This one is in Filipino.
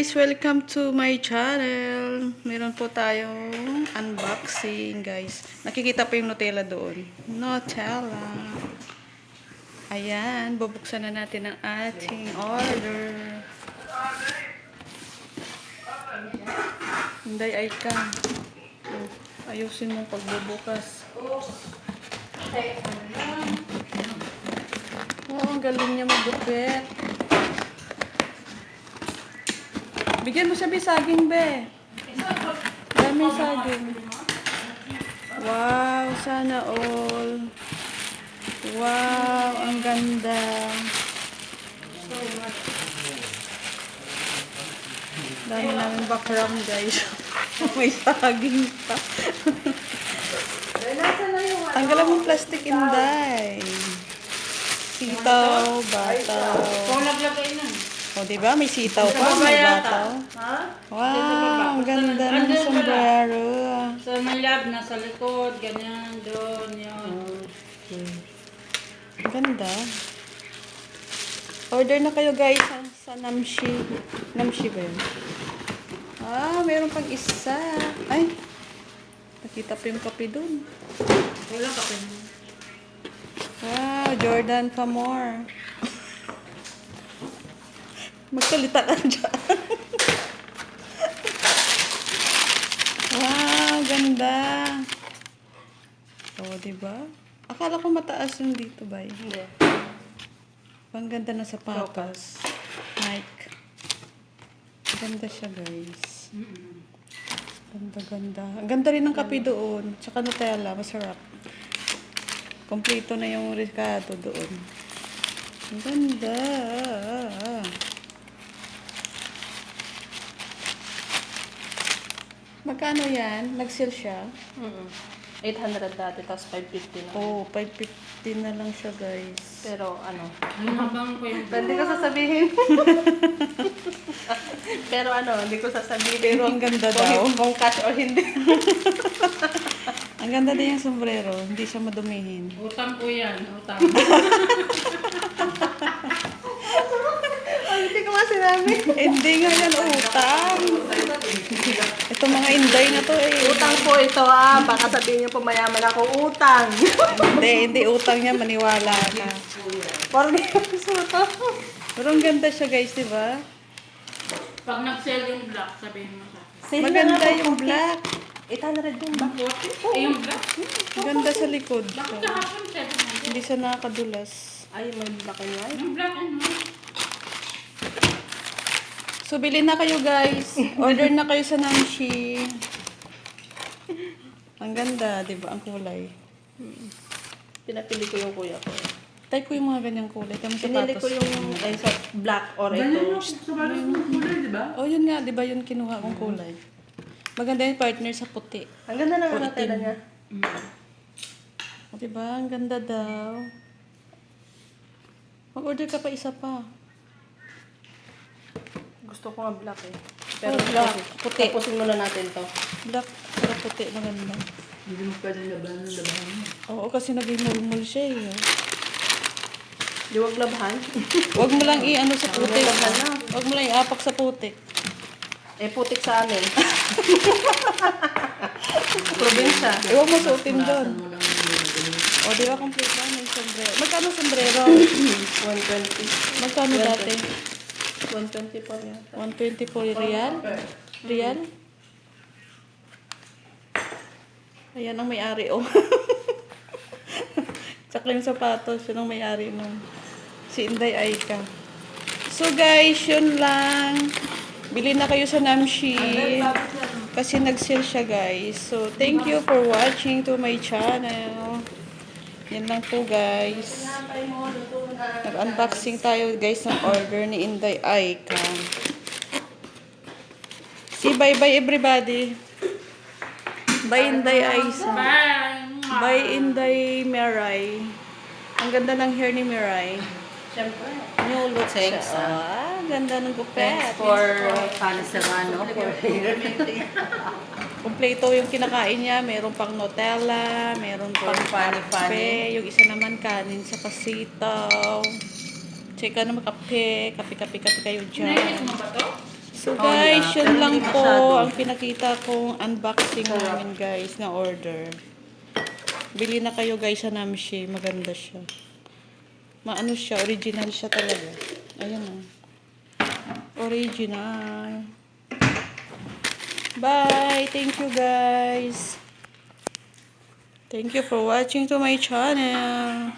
guys! Welcome to my channel. Meron po tayong unboxing guys. Nakikita po yung Nutella doon. Nutella. Ayan, bubuksan na natin ang ating order. Hindi ay ka. Ayusin mo pagbubukas. Oh, ang galing niya magupit. Bigyan mo siya saging, be. Dami saging. Wow, sana all. Wow, ang ganda. Dami namin background, guys. May saging pa. Tanggalan mo plastic inday. Sitaw, bataw. Kung naglagay na. O, diba? May sitaw pa, may bataw. Ha? Wow, ang ganda ng sombrero. Sa may lab, nasa likod, ganyan, doon, yun. Ang ganda. Order na kayo guys sa, sa Namshi. Namshi ba yun? Ah, meron pang isa. Ay, nakita pa yung kape dun. Wala ka pa Wow, Jordan pa more. Magsalita ka dyan. wow, ganda. O, oh, diba? Akala ko mataas yung dito ba? Hindi. Ang ganda ng sapatos. Nike. Ganda siya, guys. Ganda, ganda. Ang ganda rin ng kape doon. Tsaka Nutella, masarap. Kompleto na yung Ricardo doon. Ang ganda. Magkano yan? Nag-sale siya? Mm 800 dati, tapos 550 na. Oh, 550 na lang siya, guys. Pero ano, ko yung hindi ko sasabihin. Pero ano, hindi ko sasabihin. Pero ang ganda kung, daw. kung cash or hindi. Ang ganda din yung sombrero. Hindi siya madumihin. utang ko yan, utang. Ay, hindi ko nga sinabi. Hindi nga yan utang. Ito mga inday na to eh. Utang po ito ah. Baka sabihin niyo po mayaman ako. Utang. Hindi, hindi utang niya. Maniwala ka. Parang suto. Pero ang ganda siya guys, di ba? Pag nag-sell yung black, sabihin mo sa akin. Maganda yung black. 800 din ba? Eh, yung black? Ganda sa likod. Bakit kahapon 700? Hindi siya nakakadulas. Ay, may black and white. Yung black ano? So, bilhin na kayo guys. Order na kayo sa Namshi. Ang ganda, di ba? Ang kulay. Pinapili ko yung kuya ko. Type ko yung mga ganyang kulay. Kami Pinili ko yung ay, sa black or Ganyan ito. yung sa balas ng kulay, di ba? Oh, yun nga. Di ba yun kinuha kong kulay? Maganda yung partner sa puti. Ang ganda ng itim. tela niya. O, diba? Ang ganda daw. Mag-order ka pa isa pa. Gusto ko nga black eh. Pero black, puti. Tapusin muna natin to. Black, pero puti. Maganda. Hindi mo pwede laban ng laban mo. Oo, kasi naging-mulmul siya eh. Di wag labhan. Huwag mo lang i-ano sa putik. Huwag mo lang i-apak sa putik. Eh, putik sa amin. Probinsya. Eh, huwag mo suotin doon. Mo lang yung O, di ba complete na yung sombrero? Magkano sombrero? 120. Magkano dati? 120 po yata. 120 po real? Real? Ayan ang may-ari, oh. Tsaka yung sapatos, yun ang may-ari nun. Si Inday Aika. So guys, yun lang. Bili na kayo sa Namshi. Kasi nag-sale siya guys. So, thank you for watching to my channel. Yan lang po guys. Nag-unboxing tayo guys ng order ni Inday Aika. Say bye-bye everybody. Bye Inday Aisa. Bye! Inday Mirai. Ang ganda ng hair ni Mirai. Siyempre. New look Thanks, siya. Ah, ganda ng gupet. Thanks for Panis Serrano for kompleto yung kinakain niya. Meron pang Nutella, meron pang kape. Yung isa naman kanin sa pasitaw. Tsaka naman kape. Kape-kape-kape kayo dyan. Nainit mo ba to? So Oh, guys, yun lang po ang pinakita kong unboxing namin guys na order. Bili na kayo guys sa Namshi. Maganda siya. Maano siya, original siya talaga. Ayan o. Original. Bye! Thank you guys. Thank you for watching to my channel.